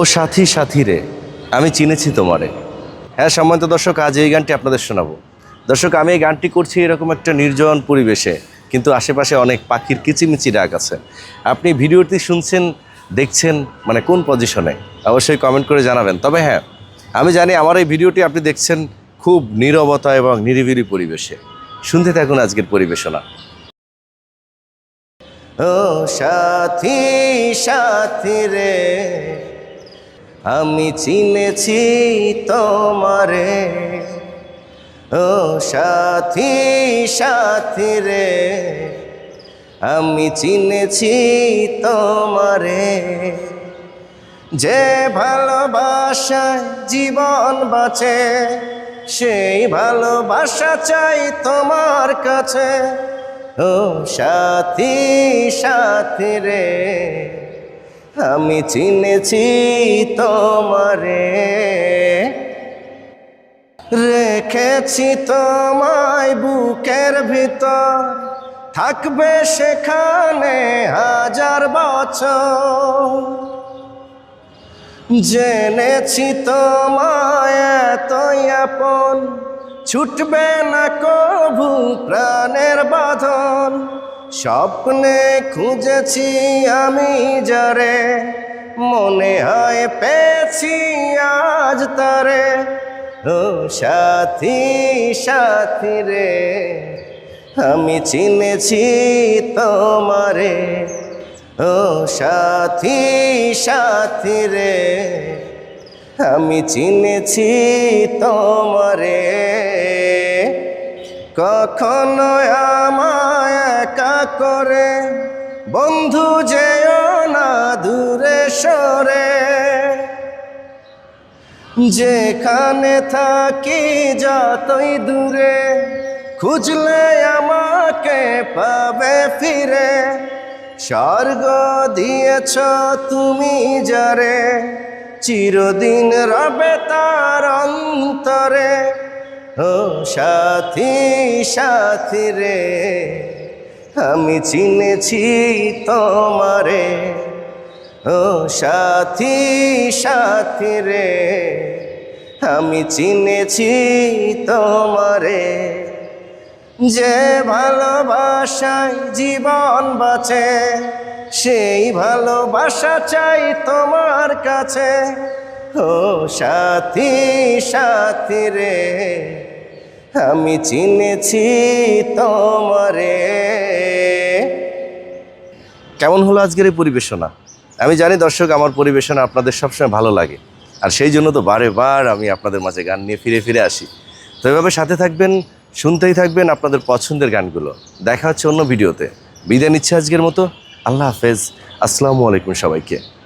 ও সাথী সাথী রে আমি চিনেছি তোমারে। হ্যাঁ সম্মানিত দর্শক, আজ এই গানটি আপনাদের শোনাবো। দর্শক, আমি এই গানটি করছি এরকম একটা নির্জন পরিবেশে, কিন্তু আশেপাশে অনেক পাখির কিচিমিচি ডাক আছে। আপনি ভিডিওটি শুনছেন, দেখছেন মানে কোন পজিশনে, অবশ্যই কমেন্ট করে জানাবেন। তবে হ্যাঁ আমি জানি আমার এই ভিডিওটি আপনি দেখছেন খুব নীরবতা এবং নিরিবিলি পরিবেশে। শুনতে থাকুন আজকের পরিবেশনা। ও সাথী সাথী রে আমি চিনেছি তোমারে। ও সাথী সাথী রে, আমি চিনেছি তোমারে। যে ভালোবাসায় জীবন বাঁচে, সেই ভালোবাসা চাই তোমার কাছে। ও সাথী সাথী রে আমি চিনেছি তোমারে। রেখেছি তোমায় বুকের ভিতর। থাকবে সেখানে হাজার বছর। জেনেছি তোমায় এতই আপন। ছুটবে না কভু প্রাণের বাঁধন। স্বপ্নে খুঁজেছি আমি যারে, মনে হয় পেয়েছি আজ তারে। ও সাথী সাথী রে, আমি চিনেছি তোমারে। ও সাথী সাথী রে, আমি চিনেছি তোমারে। কখনো আমায় একা করে, বন্ধু যেও না দূরে সরে। যেখানে থাকি যতই দূরে, খুঁজলে আমাকে পাবে ফিরে। স্বর্গ দিয়েছ তুমি যারে, চিরদিন রবে তার অন্তরে। ও সাথী সাথী রে। আমি চিনেছি তোমারে। ও সাথী সাথী রে, আমি চিনেছি তোমারে। যে ভালোবাসায় জীবন বাঁচে, সেই ভালোবাসা চাই তোমার কাছে। ও সাথী সাথী রে আমি চিনেছি তোমারে। কেমন হলো আজকের এই পরিবেশনা? আমি জানি দর্শক, আমার পরিবেশনা আপনাদের সবসময় ভালো লাগে। আর সেই জন্য তো বারে বার আমি আপনাদের মাঝে গান নিয়ে ফিরে ফিরে আসি। তো এভাবে সাথে থাকবেন, শুনতেই থাকবেন আপনাদের পছন্দের গানগুলো। দেখা হচ্ছে অন্য ভিডিওতে। বিদায় নিচ্ছে আজকের মতো। আল্লাহ হাফেজ। আসসালামু আলাইকুম সবাইকে।